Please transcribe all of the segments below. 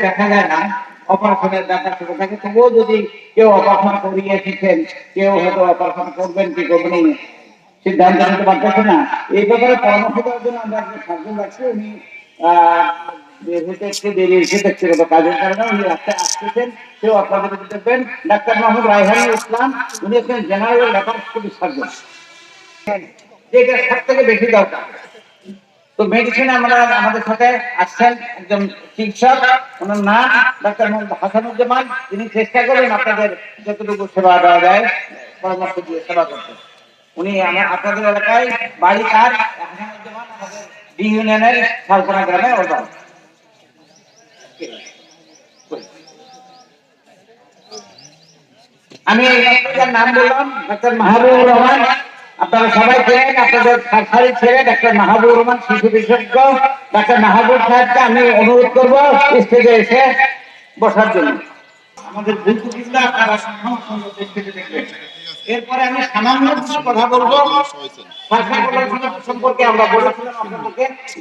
দেখা যায় না যদি কেউ করিয়ে কেউ হয়তো করবেন সিদ্ধান্ত নিতে পারতেছে না। এই ব্যাপারে পরামর্শ দেওয়ার জন্য আমরা সার্জন উনি আমাদের সাথে আসছেন একজন চিকিৎসক ওনার নাম ডাক্তার মোহাম্মদ হাসানুজ্জামান তিনি চেষ্টা করবেন আপনাদের যতটুকু সেবা দেওয়া যায় পরামর্শ দিয়ে সেবা করতে উনি আপনাদের এলাকায় বাড়ি ডি ইউনিয়নের শালকোনা গ্রামে ওর আমি নাম বললাম, ডাক্তার মাহবুবুর রহমান। আপনারা সবাই ছিলেন আপনাদের সরকারি ছিলেন ডাক্তার মাহবুবুর রহমান, শিশু বিশেষজ্ঞ। ডাক্তার মাহবুব সাহেবকে আমি অনুরোধ করব, স্টেজে এসে বসার জন্য। আমাদের গুরুত্বপূর্ণ আপনারা এরপরে আমি সামান্য কিছু কথা বলব। কল্যাণ সম্পর্কে আমরা বলেছিলাম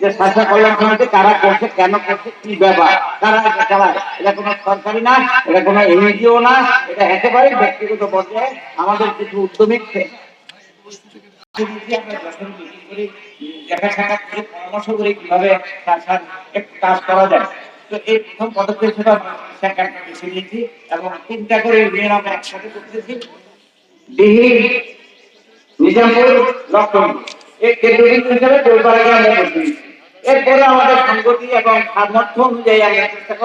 যে কল্যাণ কারা করছে, কেন করছে, কি ব্যাপার কারা এটা এটা কোনো সরকারি না, এটা কোনো এনজিও না, এটা একেবারে ব্যক্তিগত পর্যায়ে আমাদের কিছু উদ্যমী দেখা সাক্ষাৎ পরামর্শ করে কীভাবে কাজ করা যায়। এরপরে আমাদের সংগতি এবং সামর্থ্য অনুযায়ী আমরা চেষ্টা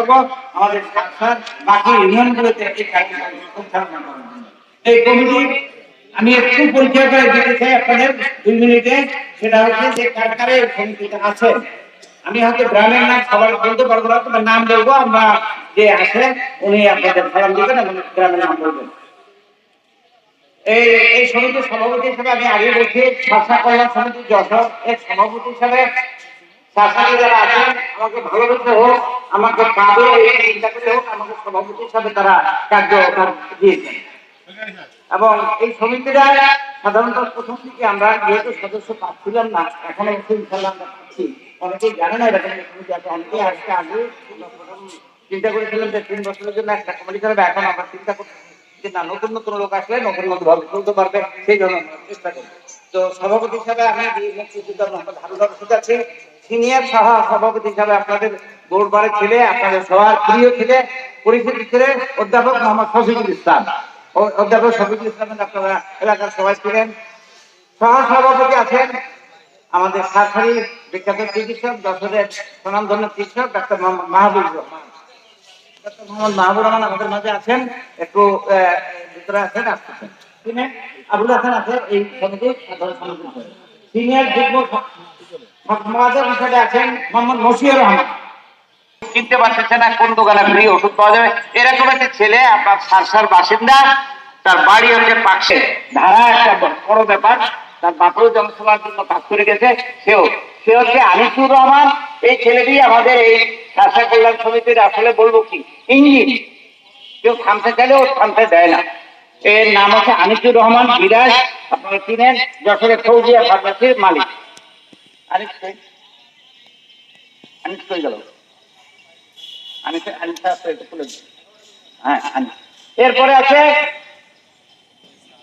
আমাদের সাক্ষাৎ বাকি এই কমিটি, আমি একটু পরিচয় করে দিতে চাই আপনাদের, দুই মিনিটে। সেটা হচ্ছে যে কার আছে। আমি হয়তো গ্রামের নাম সবার বলতে পারব না, তবে নাম বলব আমরা যে আছে, উনি আপনাদের সালাম দিবেন এবং গ্রামের নাম বলবেন। এই সমিতির সভাপতি হিসেবে আমি আগে বলছি কল্যাণ সমিতি যশোর এর সভাপতি হিসেবে শাসনে যারা আছেন, আমাকে ভালোবেসে হোক, আমাকে পাবে, এই চিন্তা করে হোক, আমাকে সভাপতি হিসাবে তারা কার্য দিয়েছেন। এবং এই সমিতিরা সাধারণত প্রথম থেকে আমরা যেহেতু সদস্য পাচ্ছিলাম না, এখন ইনশাল্লাহ আমরা পাচ্ছি। জানে না আজকে আগে। চিন্তা করেছিলাম যে তিন বছরের জন্য একটা কমিটি এখন আমরা চিন্তা করছি যে না, নতুন নতুন লোক আসলে নতুন নতুন ভাবে চলতে পারবে, সেই জন্য চেষ্টা তো সভাপতি হিসাবে আমি আছি সিনিয়র সহ সভাপতি হিসাবে আপনাদের ছেলে, আপনাদের সবার প্রিয় ছেলে, পরিচিত ছেলে, অধ্যাপক মোহাম্মদ শফিকুল ইসলাম। অধ্যাপক শফিকুল আপনারা এলাকার সবাই ছিলেন সহ সভাপতি আছেন আমাদের বিখ্যাত চিকিৎসক, যশোরের চিকিৎসক, ডাক্তার মাহবুব ডক্টর মোহাম্মদ মাহবুব রহমান আমাদের মাঝে আছেন। একটু ভিতরে আছেন, আসতেছেন। তিনি আবুল হাসান আছে এই সম্পাদক সিনিয়র যুগ্ম পারতেছে না কোন দোকানে ফ্রি ওষুধ পাওয়া যাবে। এরকম একটা ছেলে, আপনার বাসিন্দা, তার বাড়ি হচ্ছে পাকশে। ধারা একটা বড় ব্যাপার, তার বাপেও জনসভার জন্য করে গেছে, সেও সে হচ্ছে আনিসুর রহমান। এই ছেলেটি আমাদের এই শাসা কল্যাণ সমিতির আসলে বলব কি? ইঞ্জিন কেউ থামতে চাইলে ও থামতে দেয় না। এর নাম হচ্ছে আনিসুর রহমান বিরাজ। আপনারা চিনেন যশোরের ফৌজিয়া ফার্মাসির মালিক। আনিস কই? আনিস কই গেল? আনিস আনিস। হ্যাঁ এরপরে আছে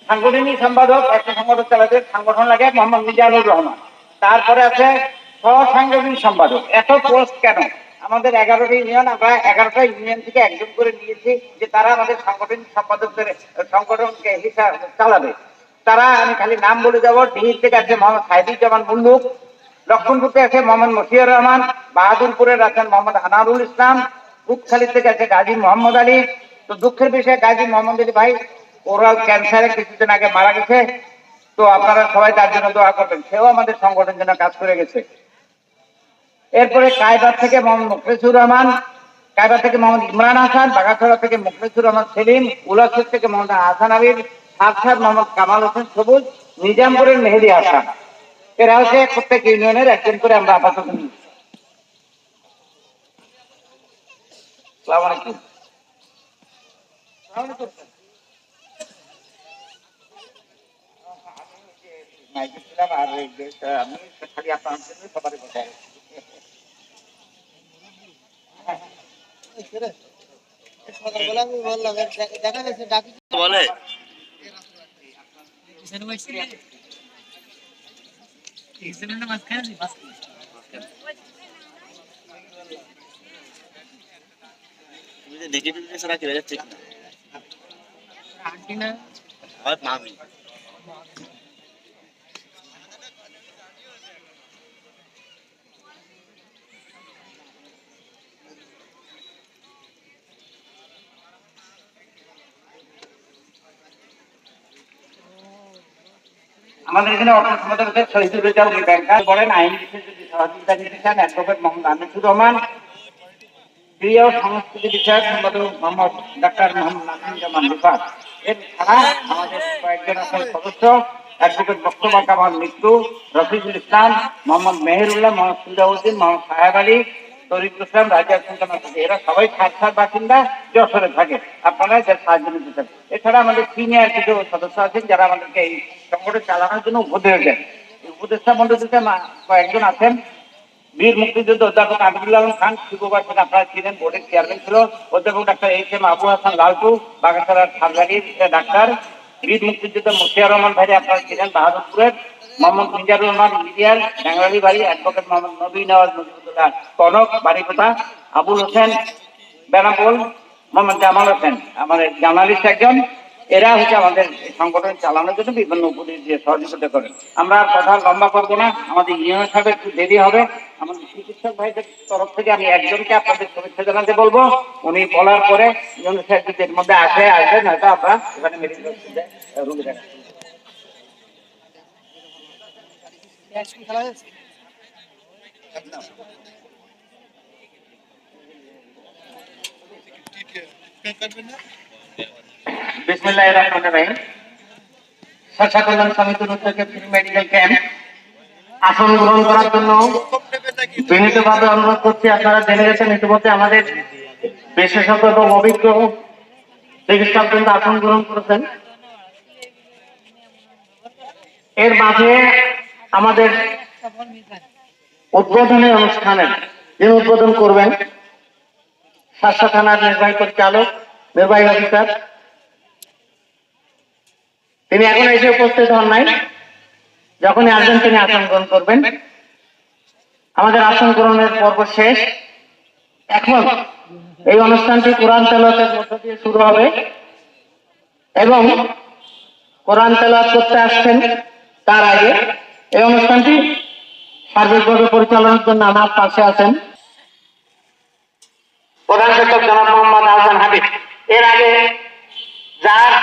সাংগঠনিক সম্পাদক একটা সংগঠন চালাতে, সংগঠন লাগে মোহাম্মদ মিজানুর রহমান। তারপরে আছে সহসাংগঠনিক সম্পাদক। এত পোস্ট কেন? আমাদের এগারোটা ইউনিয়ন আমরা এগারোটা ইউনিয়ন থেকে একজন করে নিয়েছি যে তারা আমাদের সাংগঠনিক সম্পাদকদের সংগঠনকে হিসাব চালাবে। তারা, আমি খালি নাম বলে যাব, ডিহির থেকে আছে মোহাম্মদ সাইদুজ্জামান মুল্লুক লক্ষণপুর থেকে আছে মোহাম্মদ মশিউর রহমান, বাহাদুরপুরের আছেন মোহাম্মদ আনারুল ইসলাম, কুকখালী থেকে আছে গাজী মোহাম্মদ আলী। তো দুঃখের বিষয়ে, গাজী মোহাম্মদ আলী ভাই ওরাল ক্যান্সারে কিছুদিন আগে মারা গেছে। তো আপনারা সবাই তার জন্য দোয়া করবেন। সেও আমাদের সংগঠন জন্য কাজ করে গেছে। এরপরে কায়দার থেকে মোহাম্মদ মুখলেসুর রহমান কায়দা থেকে মোহাম্মদ ইমরান হাসান বাগাছড়া থেকে মুখলেসুর রহমান সেলিম, উলাসুর থেকে মোহাম্মদ হাসান আবির সাতসাদ মোহাম্মদ কামাল হোসেন সবুজ, নিজামপুরের মেহেদি হাসান। এরা হচ্ছে প্রত্যেক ইউনিয়নের একজন করে আমরা আপাতত আসসালামু আলাইকুম। মাইকে ছিলাম আর এই যে, আহ, আমি খালি আপনার জন্য সবারই বসে আছি। সকালবেলা আমি বললাম এর দেখা- দেখা গেছে ডাকি বলে তুমি যে নেগেটিভ ছাড়া কি ঠিক না হয় মামি আমাদের এখানে অর্থ রয়েছে শহীদুল রেজা উনি ব্যাংকার বলেন আইন বিষয়ে সহযোগিতা অ্যাডভোকেট মোহাম্মদ রহমান সংস্কৃতি সম্পাদক মোহাম্মদ ডাক্তার মোহাম্মদ নাসিম জামান এছাড়া আমাদের কয়েকজন আছেন সদস্য, অ্যাডভোকেট মোস্তফা কামাল মৃত্যু রফিকুল ইসলাম, মোহাম্মদ মেহেরুল্লাহ, মোহাম্মদ সুজাউদ্দিন মোহাম্মদ সাহেব আলী তরিকুল ইসলাম রাজা। এরা সবাই খারসার বাসিন্দা, যশোরে থাকে। আপনারা যার সাহায্য নিতে চান। এছাড়া আমাদের সিনিয়র কিছু সদস্য আছেন যারা আমাদেরকে এই সংগঠন চালানোর জন্য উপদেশ দেন। উপদেষ্টা মন্ডলীতে কয়েকজন আছেন। বীর মুক্তিযুদ্ধ অধ্যাপক আবিদুল্লাহ আলম খান শিববাসন আপনারা ছিলেন বোর্ডের চেয়ারম্যান ছিল। অধ্যাপক doctor H M Abu Hasan Laltu, বাগাছাড়ার সারগাড়ির ডাক্তার। বীর মুক্তিযুদ্ধ মুখিয়া রহমান ভাই আপনারা ছিলেন বাহাদুরপুরের। মোহাম্মদ মিজারুর রহমান ইন্ডিয়ার ব্যাঙ্গালি বাড়ি অ্যাডভোকেট মোহাম্মদ নবী নওয়াজ কনক বাড়িপোতা আবুল হোসেন, বেনাপোল, মোহাম্মদ জামাল হোসেন। আমাদের জার্নালিস্ট একজন, এরা হচ্ছে আমাদের সংগঠন চালানোর জন্য বিভিন্ন উপদেশ দিয়ে সহযোগিতা করেন আমরা কথা লম্বা করব না, আমাদের ইউনিয়ন সাহেব একটু দেরি হবে। আমাদের চিকিৎসক ভাইদের তরফ থেকে আমি একজনকে আপনাদের শুভেচ্ছা জানাতে বলব। উনি বলার পরে ইউনিয়ন সাহেব যদি এর মধ্যে আসে, আসবে, নয়তো আমরা এখানে মেডিকেল রুগী দেখা বিসমিল্লাহ রহমান এর আমাদের অনুষ্ঠানে যিনি উদ্বোধন করবেন। স্বাস্থ্য থানার নির্বাহী পরিচালক, নির্বাহী অফিসার। তিনি এখন এসে উপস্থিত হন নাই। যখনই আসবেন, তিনি আসন গ্রহণ করবেন। আমাদের আসন গ্রহণের পর্ব শেষ। এখন এই অনুষ্ঠানটি কোরআন তেলাওয়াতের মধ্য দিয়ে শুরু হবে এবং কোরআন তেলাওয়াত করতে আসছেন তার আগে। এই অনুষ্ঠানটি সার্বিকভাবে পরিচালনার জন্য আমার পাশে আছেন। প্রধান শিক্ষক জনাব মোহাম্মদ আহসান হাবিব। এর আগে যার